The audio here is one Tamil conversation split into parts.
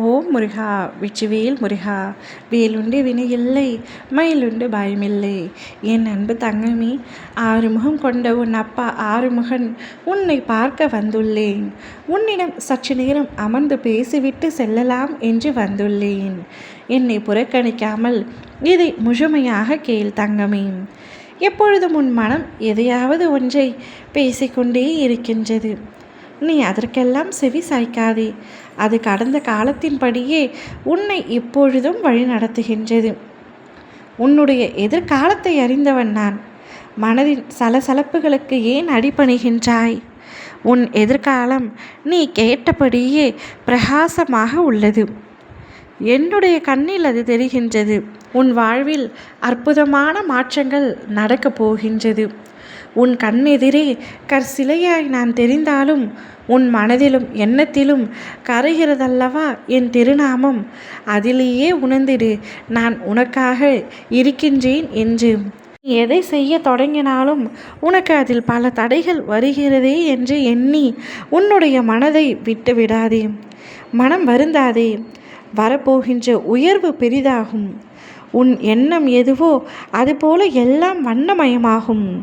ஓம் முருகா வெற்றிவேல் முருகா வேலுண்டு வினை இல்லை மயிலுண்டு பயமில்லை. என் அன்பு தங்கமி ஆறுமுகம் கொண்ட உன் அப்பா ஆறுமுகன் உன்னை பார்க்க வந்துள்ளேன். உன்னிடம் சற்று நேரம் அமர்ந்து பேசிவிட்டு செல்லலாம் என்று வந்துள்ளேன். என்னை புறக்கணிக்காமல் இதை முழுமையாக கேள் தங்கமே. எப்பொழுதும் உன் மனம் எதையாவது ஒன்றை பேசிக்கொண்டே இருக்கின்றது. நீ அதற்கெல்லாம் செவி சாய்க்காதே. அது கடந்த காலத்தின்படியே உன்னை இப்பொழுதும் வழி நடத்துகின்றது. உன்னுடைய எதிர்காலத்தை அறிந்தவன் நான். மனதின் சலசலப்புகளுக்கு ஏன் அடிபணிகின்றாய்? உன் எதிர்காலம் நீ கேட்டபடியே பிரகாசமாக உள்ளது. என்னுடைய கண்ணில் அது தெரிகின்றது. உன் வாழ்வில் அற்புதமான மாற்றங்கள் நடக்கப் போகின்றது. உன் கண்ணெதிரே கற்சிலையாய் நான் தெரிந்தாலும் உன் மனதிலும் எண்ணத்திலும் கரைகிறதல்லவா என் திருநாமம்? அதிலேயே உணர்ந்திடு நான் உனக்காக இருக்கின்றேன் என்று. எதை செய்ய தொடங்கினாலும் உனக்கு அதில் பல தடைகள் வருகிறதே என்று எண்ணி உன்னுடைய மனதை விட்டு விடாதே. மனம் வருந்தாதே. வரப்போகின்ற உயர்வு பெரிதாகும். உன் எண்ணம் எதுவோ அதுபோல எல்லாம் வண்ணமயமாகும்.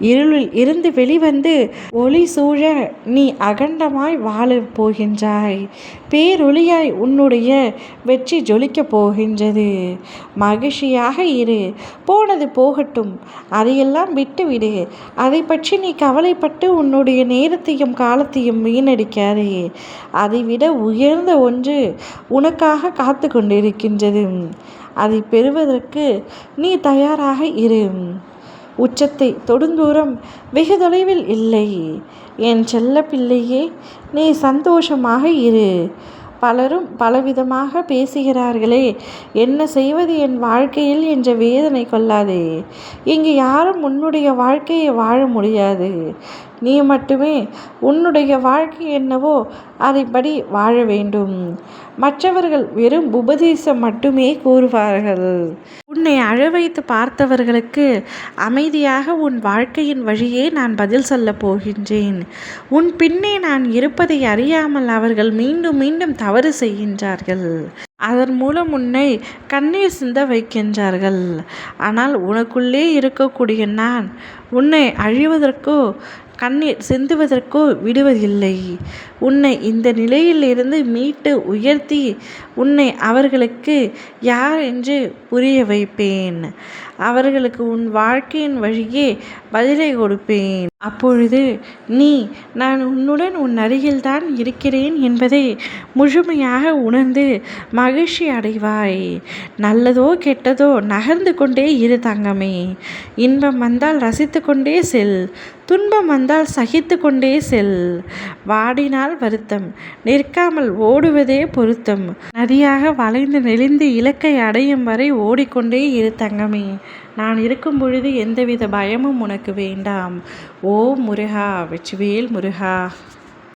இருளில் இருந்து வெளிவந்து ஒளி சூழ நீ அகண்டமாய் வாழ போகின்றாய். பேரொளியாய் உன்னுடைய வெற்றி ஜொலிக்கப் போகின்றது. மகிழ்ச்சியாக இரு. போனது போகட்டும். அதையெல்லாம் விட்டுவிடு. அதை பற்றி நீ கவலைப்பட்டு உன்னுடைய நேரத்தையும் காலத்தையும் வீணடிக்காதே. அதைவிட உயர்ந்த ஒன்று உனக்காக காத்து கொண்டிருக்கின்றது. அதை பெறுவதற்கு நீ தயாராக இரு. உச்சத்தை தொடுந்தூரம் வெகு தொலைவில் இல்லை. என் செல்ல பிள்ளையே நீ சந்தோஷமாக இரு. பலரும் பலவிதமாக பேசுகிறார்களே என்ன செய்வது என் வாழ்க்கையில் என்ற வேதனை கொள்ளாதே. இங்கு யாரும் உன்னுடைய வாழ்க்கையை வாழ முடியாது. நீ மட்டுமே உன்னுடைய வாழ்க்கை என்னவோ அதைப்படி வாழ வேண்டும். மற்றவர்கள் வெறும் உபதேசம் மட்டுமே கூறுவார்கள். உன்னை அழ வைத்து பார்த்தவர்களுக்கு அமைதியாக உன் வாழ்க்கையின் வழியே நான் பதில் சொல்லப் போகின்றேன். உன் பின்னே நான் இருப்பதை அறியாமல் அவர்கள் மீண்டும் மீண்டும் தவறு செய்கின்றார்கள். அதன் மூலம் உன்னை கண்ணீர் சிந்த வைக்கின்றார்கள். ஆனால் உனக்குள்ளே இருக்கக்கூடிய நான் உன்னை அழிவதற்கோ கண்ணீர் சிந்துவதற்கோ விடுவதில்லை. உன்னை இந்த நிலையிலிருந்து மீட்டு உயர்த்தி உன்னை அவர்களுக்கு யார் என்று புரிய வைப்பேன். அவர்களுக்கு உன் வாழ்க்கையின் வழியே பதிலை கொடுப்பேன். அப்பொழுது நீ நான் உன்னுடன் உன் அருகில்தான் இருக்கிறேன் என்பதை முழுமையாக உணர்ந்து மகிழ்ச்சி அடைவாய். நல்லதோ கெட்டதோ நகர்ந்து கொண்டே இரு தங்கமே. இன்பம் வந்தால் ரசித்து கொண்டே செல். துன்பம் வந்தால் சகித்து கொண்டே செல். வாடினால் வருத்தம். நிற்காமல் ஓடுவதே பொருத்தம். நதியாக வளைந்து நெளிந்து இலக்கை அடையும் வரை ஓடிக்கொண்டே இரு தங்கமே. நான் இருக்கும் பொழுது எந்தவித பயமும் உனக்கு வேண்டாம். ஓ முருகா வெச்சுவேல் முருகா.